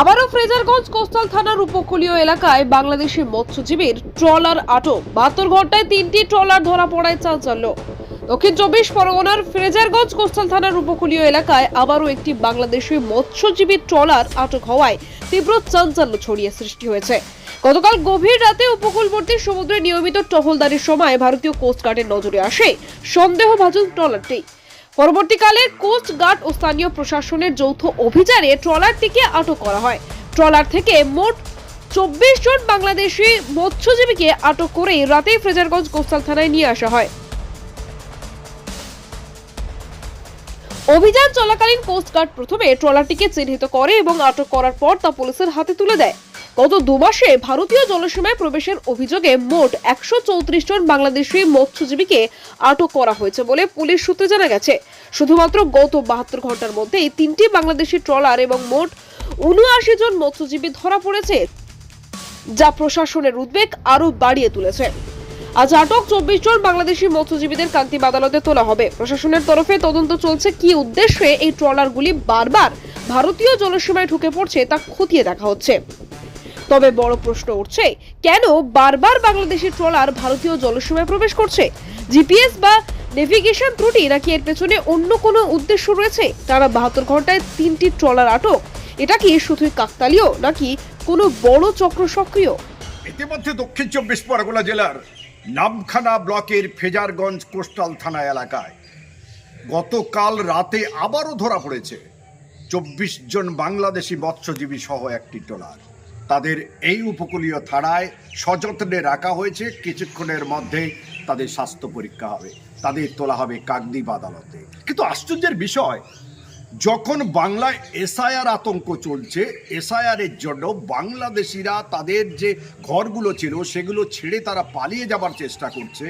আবারও ফ্রেজারগঞ্জ কোস্টাল থানার উপকূলীয় এলাকায় বাংলাদেশি মৎস্যজীবীর ট্রলার আটক। বাহাত্তর ঘন্টায় তিনটি ট্রলার ধরা পড়ায় চাঞ্চল্য। দক্ষিণ চব্বিশ পরগনার ফ্রেজারগঞ্জ কোস্টাল থানার উপকূলীয় এলাকায় আবারও একটি বাংলাদেশি মৎস্যজীবী ট্রলার আটক হওয়ায় তীব্র চাঞ্চল্য ছড়িয়ে সৃষ্টি হয়েছে। গতকাল গভীর রাতে উপকূলবর্তী সমুদ্রে নিয়মিত টহলদারির সময় ভারতীয় কোস্টগার্ডের নজরে আসে সন্দেহভাজন ট্রলারটি। পরবর্তীকালে কোস্টগার্ড ও স্থানীয় প্রশাসনের যৌথ অভিযানে ট্রলারটিকে আটক করা হয়। ট্রলার থেকে মোট চব্বিশ জন বাংলাদেশি মৎস্যজীবীকে আটক করে রাতেই ফ্রেজারগঞ্জ কোস্টাল থানায় নিয়ে আসা হয়। অভিযান চলাকালীন কোস্টগার্ড প্রথমে ট্রলারটিকে চিহ্নিত করে এবং আটক করার পর তা পুলিশের হাতে তুলে দেয়। গত দু মাসে ভারতীয় জলসীমায় প্রবেশের অভিযোগে মোট একশো চৌত্রিশ জন বাংলাদেশি মৎস্যজীবীকে আটক করা হয়েছে বলে পুলিশ সূত্রে জানা গেছে। শুধুমাত্র গত বাহাত্তর ঘণ্টার মধ্যেই তিনটি বাংলাদেশি ট্রলার এবং মোট উনআশি জন মৎস্যজীবী ধরা পড়েছে, যা প্রশাসনের উদ্বেগ আরও বাড়িয়ে তুলেছে। আজ আটক চব্বিশ জন বাংলাদেশি মৎস্যজীবীদের কান্তিব আদালতে তোলা হবে। প্রশাসনের তরফে তদন্ত চলছে কি উদ্দেশ্যে এই ট্রলারগুলি বারবার ভারতীয় জলসীমায় ঢুকে পড়ছে তা খতিয়ে দেখা হচ্ছে। তবে বড় প্রশ্ন উঠছে, কেন বারবার বাংলাদেশের ট্রলার ভারতীয় জলসীমায় প্রবেশ করছে? জিপিএস বা নেভিগেশন ত্রুটি নাকি এর পেছনে অন্য কোনো উদ্দেশ্য রয়েছে? টানা বাহাত্তর ঘন্টায় তিনটি ট্রলার আটক, এটা কি শুধুই কাকতালীয় নাকি কোনো বড় চক্র সক্রিয়? ইতিমধ্যে দক্ষিণ চব্বিশ পরগনা জেলার নামখানা ব্লকের ফেজারগঞ্জ কোস্টাল থানা এলাকায় গতকাল রাতে আবারও ধরা পড়েছে। চব্বিশ জন বাংলাদেশি মৎস্যজীবী সহ একটি ট্রলার। তাদের এই উপকূলীয় থানায় সযত্নে রাখা হয়েছে। কিছুক্ষণের মধ্যে তাদের স্বাস্থ্য পরীক্ষা হবে। তাদের তোলা হবে কাকদ্বীপ আদালতে। কিন্তু আশ্চর্যের বিষয়, যখন বাংলায় এসআইআর আতঙ্ক চলছে এসআইআরের জন্য বাংলাদেশিরা তাদের যে ঘরগুলো ছিল, সেগুলো ছেড়ে তারা পালিয়ে যাবার চেষ্টা করছে।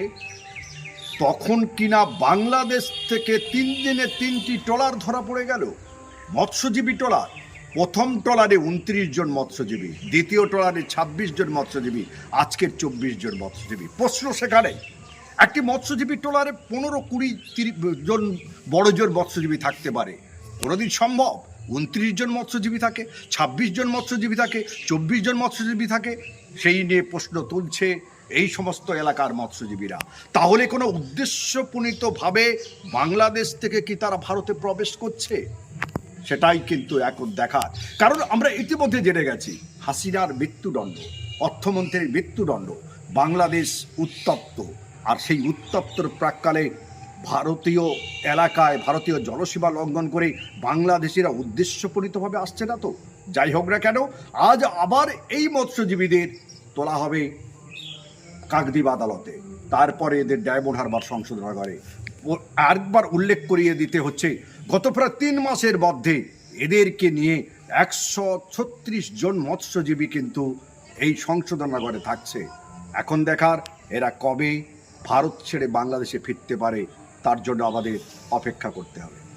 তখন কিনা বাংলাদেশ থেকে তিন দিনে তিনটি ট্রলার ধরা পড়ে গেল? মৎস্যজীবী ট্রলার। প্রথম ট্রলারে উনত্রিশ জন মৎস্যজীবী, দ্বিতীয় ট্রলারে ছাব্বিশ জন মৎস্যজীবী, আজকের চব্বিশ জন মৎস্যজীবী। প্রশ্ন সেখানে, একটি মৎস্যজীবী ট্রলারে পনেরো কুড়ি তিরিশ জন বড় জোর মৎস্যজীবী থাকতে পারে। কোনোদিন সম্ভব। উনত্রিশ জন মৎস্যজীবী থাকে, ছাব্বিশ জন মৎস্যজীবী থাকে, চব্বিশ জন মৎস্যজীবী থাকে। সেই নিয়ে প্রশ্ন তুলছে এই সমস্ত এলাকার মৎস্যজীবীরা। তাহলে কোনো উদ্দেশ্যপ্রণীতভাবে বাংলাদেশ থেকে কি তারা ভারতে প্রবেশ করছে? সেটাই কিন্তু এখন দেখার। কারণ আমরা ইতিমধ্যে জেনে গেছি, হাসিনার মৃত্যুদণ্ড, অর্থমন্ত্রীর মৃত্যুদণ্ড বাংলাদেশ উত্তপ্ত। আর সেই উত্তপ্তর প্রাককালে ভারতীয় এলাকায় ভারতীয় জলসীমা লঙ্ঘন করে বাংলাদেশিরা উদ্দেশ্যপ্রণীতভাবে আসছে না তো? যাই হোক না কেন, আজ আবার এই মৎস্যজীবীদের তোলা হবে কাকদ্বীপ আদালতে। তারপরে এদের ডায়মন্ড হারবার সংশোধনাগারে ও- আরেকবার উল্লেখ করিয়ে দিতে হচ্ছে, গত প্রায় তিন মাসের মধ্যে এদেরকে নিয়ে একশো ছত্রিশ জন মৎস্যজীবী কিন্তু এই সংশোধনাগারে থাকছে। এখন দেখার, এরা কবে ভারত ছেড়ে বাংলাদেশে ফিরতে পারে, তার জন্য আমাদের অপেক্ষা করতে হবে।